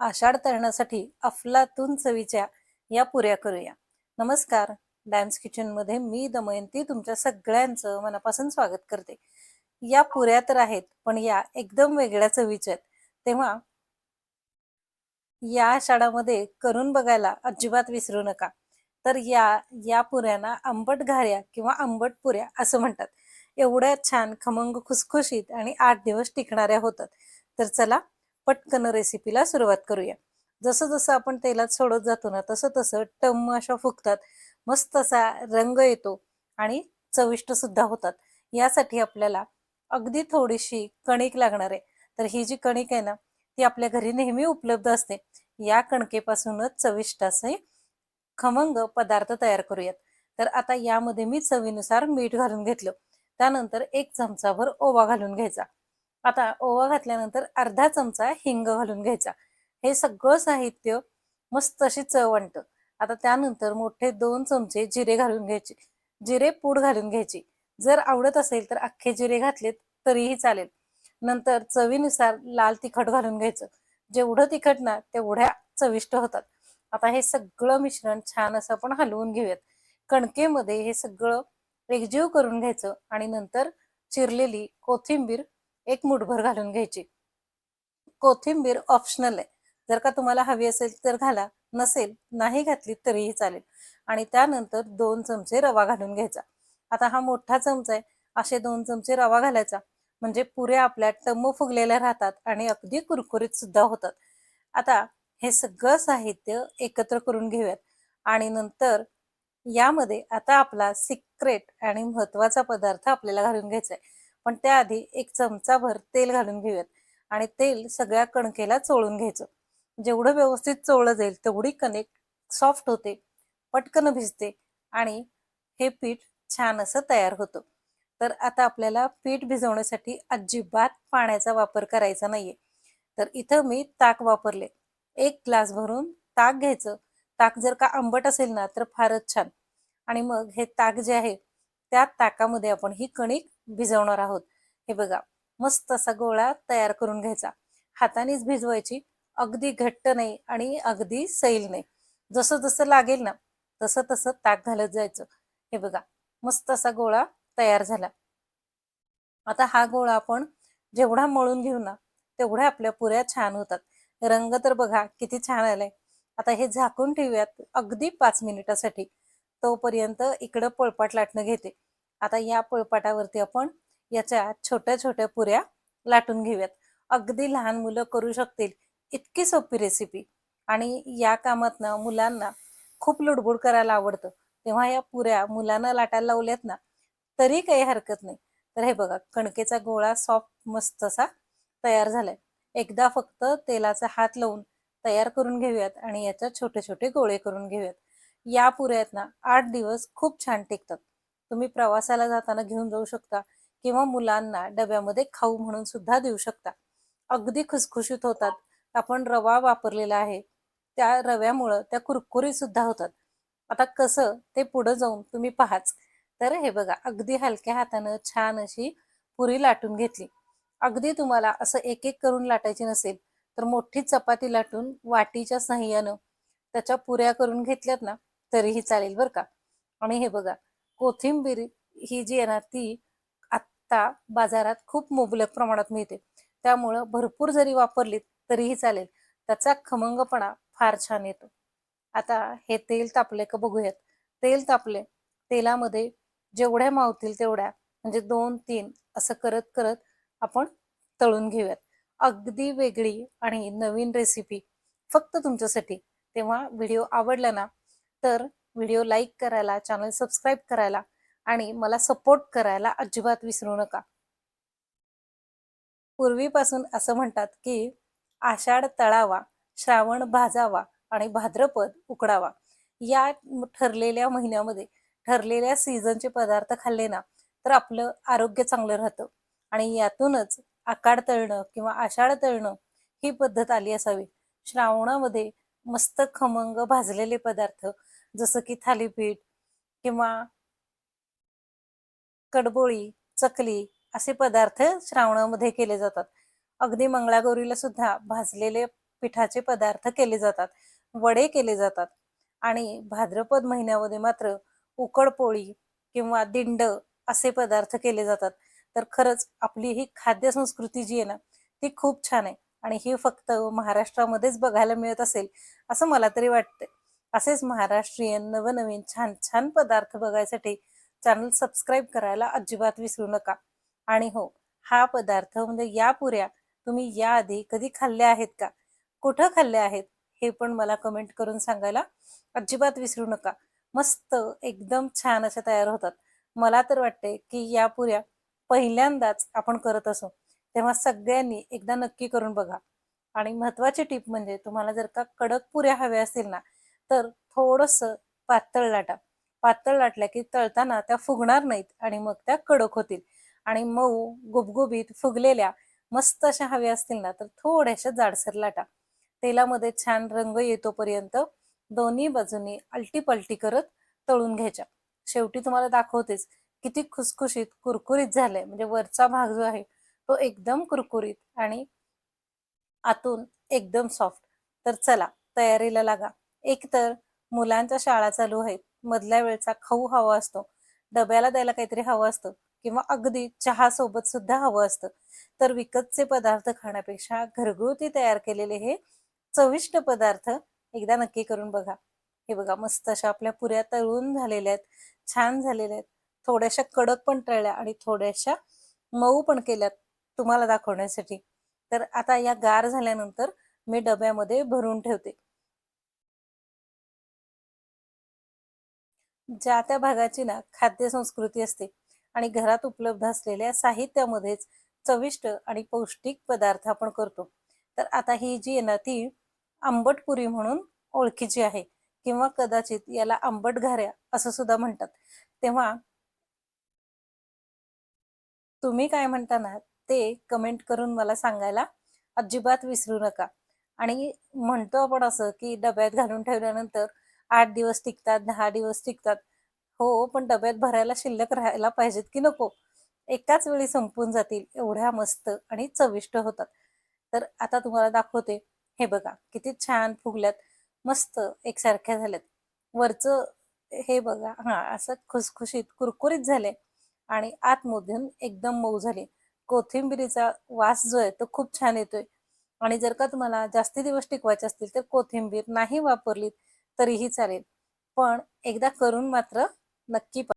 आषाढ तळण्यासाठी अफलातून चवीच्या या पुऱ्या करूया. नमस्कार. डॅम्स किचनमध्ये मी दमयंती तुमच्या सगळ्यांचं मनापासून स्वागत करते. या पुऱ्या तर आहेत पण या एकदम वेगळ्या चवीच्या आहेत. तेव्हा या आषाढामध्ये करून बघायला अजिबात विसरू नका. तर या या पुऱ्यांना आंबट घाऱ्या किंवा आंबट पुऱ्या असं म्हणतात. एवढ्या छान खमंग खुसखुशीत आणि आठ दिवस टिकणाऱ्या होतात. तर चला पटकन रेसिपीला सुरुवात करूया. जसं जसं आपण तेलात सोडत जातो ना तसं तसं टम अशा फुगतात मस्त असा रंग येतो आणि चविष्ट सुद्धा होतात. यासाठी आपल्याला अगदी थोडीशी कणिक लागणार आहे. तर ही जी कणिक आहे ना ती आपल्या घरी नेहमी उपलब्ध असते. या कणकेपासूनच चविष्ट असे खमंग पदार्थ तयार करूयात. तर आता यामध्ये मी चवीनुसार मीठ घालून घेतलं. त्यानंतर एक चमचाभर ओवा घालून घ्यायचा. आता ओवा घातल्यानंतर अर्धा चमचा हिंग घालून घ्यायचा. हे सगळं साहित्य मस्त अशी चव आणतं. आता त्यानंतर मोठे दोन चमचे जिरे घालून घ्यायचे. जिरे पूड घालून घ्यायची. जर आवडत असेल तर अख्खे जिरे घातलेत तरीही चालेल. नंतर चवीनुसार लाल तिखट घालून घ्यायचं. जेवढं तिखट ना तेवढ्या चविष्ट होतात. आता हे सगळं मिश्रण छान असं आपण हलवून घेऊयात. कणकेमध्ये हे सगळं एकजीव करून घ्यायचं आणि नंतर चिरलेली कोथिंबीर एक मुठभर घालून घ्यायची. कोथिंबीर ऑप्शनल आहे. जर का तुम्हाला हवी असेल तर घाला नसेल नाही घातली तरीही चालेल. आणि त्यानंतर दोन चमचे रवा घालून घ्यायचा. आता हा मोठा चमचा आहे. असे दोन चमचे रवा घालायचा. म्हणजे पुऱ्या आपल्या टम्म फुगलेल्या राहतात आणि अगदी कुरकुरीत सुद्धा होतात. आता हे सगळं साहित्य एकत्र करून घेऊयात. आणि नंतर यामध्ये आता आपला सिक्रेट आणि महत्त्वाचा पदार्थ आपल्याला घालून घ्यायचा आहे. पण त्याआधी एक चमचाभर तेल घालून घेऊयात. आणि तेल सगळ्या कणकेला चोळून घ्यायचं. जेवढं व्यवस्थित चोळलं जाईल तेवढी कणिक सॉफ्ट होते पटकन भिजते आणि हे पीठ छान असं तयार होतं. तर आता आपल्याला पीठ भिजवण्यासाठी अजिबात पाण्याचा वापर करायचा नाहीये. तर इथं मी ताक वापरले. एक ग्लास भरून ताक घ्यायचं. ताक जर का आंबट असेल ना तर फारच छान. आणि मग हे ताक जे आहे त्या ताकामध्ये आपण ही कणिक भिजवणार आहोत. हे बघा मस्त असा गोळा तयार करून घ्यायचा. हातानेच भिजवायची अगदी घट्ट नाही आणि अगदी सैल नाही. जसं जसं लागेल ना तसं तसं ताक घालत जायचं. हे बघा मस्त असा गोळा तयार झाला. आता हा गोळा आपण जेवढा मळून घेऊ ना तेवढ्या आपल्या पुऱ्या छान होतात. रंग तर बघा किती छान आलाय. आता हे झाकून ठेवूयात अगदी पाच मिनिटासाठी. तोपर्यंत इकडं पळपाट लाटणं घेते. आता या पळपाटावरती आपण याच्या छोट्या छोट्या पुऱ्या लाटून घेऊयात. अगदी लहान मुलं करू शकतील इतकी सोपी रेसिपी आणि या कामात ना मुलांना खूप लुडबुड करायला आवडतं. तेव्हा या पुऱ्या मुलांना लाटायला लावल्यात ना तरी काही हरकत नाही. तर हे बघा कणकेचा गोळा सॉफ्ट मस्त असा तयार झालाय. एकदा फक्त तेलाचा हात लावून तयार करून घेऊयात आणि याच्यात छोटे छोटे गोळे करून घेऊयात. या पुऱ्यात ना आठ दिवस खूप छान टिकतात. तुम्ही प्रवासाला जाताना घेऊन जाऊ शकता किंवा मुलांना डब्यामध्ये खाऊ म्हणून सुद्धा देऊ शकता. अगदी खुसखुशीत होतात. आपण रवा वापरलेला आहे. त्या रव्यामुळं त्या कुरकुरीत सुद्धा होतात. आता कसं ते पुढं जाऊन तुम्ही पाहाच. तर हे बघा अगदी हलक्या हातानं छान अशी पुरी लाटून घेतली. अगदी तुम्हाला असं एक एक करून लाटायची नसेल तर मोठी चपाती लाटून वाटीच्या साह्यानं त्याच्या पुऱ्या करून घेतल्यात ना तरीही चालेल बरं का. आणि हे बघा कोथिंबीर ही जी आहे ना ती आत्ता बाजारात खूप मुबलक प्रमाणात मिळते. त्यामुळं भरपूर जरी वापरलीत तरीही चालेल. त्याचा खमंगपणा फार छान येतो. आता हे तेल तापले का बघूयात. तेल तापले तेलामध्ये जेवढ्या मावतील तेवढ्या म्हणजे दोन तीन असं करत करत आपण तळून घेऊयात. अगदी वेगळी आणि नवीन रेसिपी फक्त तुमच्यासाठी. तेव्हा व्हिडिओ आवडला ना तर व्हिडिओ लाईक करायला चॅनल सबस्क्राईब करायला आणि मला सपोर्ट करायला अजिबात विसरू नका. पूर्वीपासून असं म्हणतात की आषाढ तळावा श्रावण भाजावा आणि भाद्रपद उकडावा. या ठरलेल्या महिन्यामध्ये ठरलेल्या सीझनचे पदार्थ खाल्ले ना तर आपलं आरोग्य चांगलं राहतं. आणि यातूनच आकाड तळणं किंवा आषाढ तळणं ही पद्धत आली असावी. श्रावणामध्ये मस्त खमंग भाजलेले पदार्थ जसं की थालीपीठ किंवा कडबोळी चकली असे पदार्थ श्रावणामध्ये केले जातात. अगदी मंगळागौरीला सुद्धा भाजलेले पिठाचे पदार्थ केले जातात वडे केले जातात आणि भाद्रपद महिन्यामध्ये मात्र उकडपोळी किंवा दिंड असे पदार्थ केले जातात. तर खरंच आपली ही खाद्य संस्कृती जी आहे ना ती खूप छान आहे आणि ही फक्त महाराष्ट्रामध्येच बघायला मिळत असेल असं मला तरी वाटतं असेच महाराष्ट्रीयन नवनवीन छान छान पदार्थ बघायसाठी चॅनल सबस्क्राईब करायला अजिबात विसरू नका. आणि हो हा पदार्थ म्हणजे या पुऱ्या तुम्ही याआधी कधी खाल्ल्या आहेत का? कुठं खाल्ल्या आहेत? हे पण मला कमेंट करून सांगायला अजिबात विसरू नका. मस्त एकदम छान अशा तयार होतात. मला तर वाटते की या पुऱ्या पहिल्यांदाच आपण करत असो. तेव्हा सगळ्यांनी एकदा नक्की करून बघा. आणि महत्वाची टीप म्हणजे तुम्हाला जर का कडक पुऱ्या हव्या असतील ना तर थोडस पातळ लाटा. पातळ लाटल्या की तळताना त्या फुगणार नाहीत आणि मग त्या कडक होतील. आणि मऊ गुबगुबीत फुगलेल्या मस्त अशा हव्या असतील ना तर थोड्याशा जाडसर लाटा. तेलामध्ये छान रंग येतोपर्यंत दोन्ही बाजूनी अलटी पलटी करत तळून घ्यायच्या. शेवटी तुम्हाला दाखवतेच किती खुसखुशीत कुरकुरीत झालंय. म्हणजे वरचा भाग जो आहे तो एकदम कुरकुरीत आणि आतून एकदम सॉफ्ट. तर चला तयारीला लागा. एक तर मुलांच्या शाळा चालू आहेत मधल्या वेळचा खाऊ हवा असतो डब्याला द्यायला काहीतरी हवं असतं किंवा अगदी चहा सोबत सुद्धा हवं असतं. तर विकतचे पदार्थ खाण्यापेक्षा घरगुती तयार केलेले हे चविष्ट पदार्थ एकदा नक्की करून बघा. हे बघा मस्त अशा आपल्या पुऱ्या तळून झालेल्या आहेत छान झालेल्या आहेत. थोड्याशा कडक पण तळल्या आणि थोड्याशा मऊ पण केल्यात तुम्हाला दाखवण्यासाठी. तर आता या गार झाल्यानंतर मी डब्यामध्ये भरून ठेवते. ज्या त्या भागाची ना खाद्य संस्कृती असते आणि घरात उपलब्ध असलेल्या साहित्यामध्येच चविष्ट आणि पौष्टिक पदार्थ आपण करतो. तर आता ही जी आहे ना ती आंबटपुरी म्हणून ओळखीची आहे किंवा कदाचित याला आंबट घाऱ्या असं सुद्धा म्हणतात. तेव्हा तुम्ही काय म्हणता ना ते कमेंट करून मला सांगायला अजिबात विसरू नका. आणि म्हणतो आपण असं की डब्यात घालून ठेवल्यानंतर आठ दिवस टिकतात दहा दिवस टिकतात. हो पण डब्यात भरायला शिल्लक राहायला पाहिजेत की नको? एकाच वेळी संपून जातील एवढ्या मस्त आणि चविष्ट होतात. तर आता तुम्हाला दाखवते हे बघा किती छान फुगल्यात मस्त एकसारख्या झाल्यात. वरचं हे बघा हा असं खुसखुशीत कुरकुरीत झाले आणि आतमधून एकदम मऊ झाले. कोथिंबिरीचा वास जो आहे तो खूप छान येतोय. आणि जर का तुम्हाला जास्ती दिवस टिकवायचे असतील तर कोथिंबीर नाही वापरलीत. तरीही चालेल. पण एकदा करून मात्र नक्की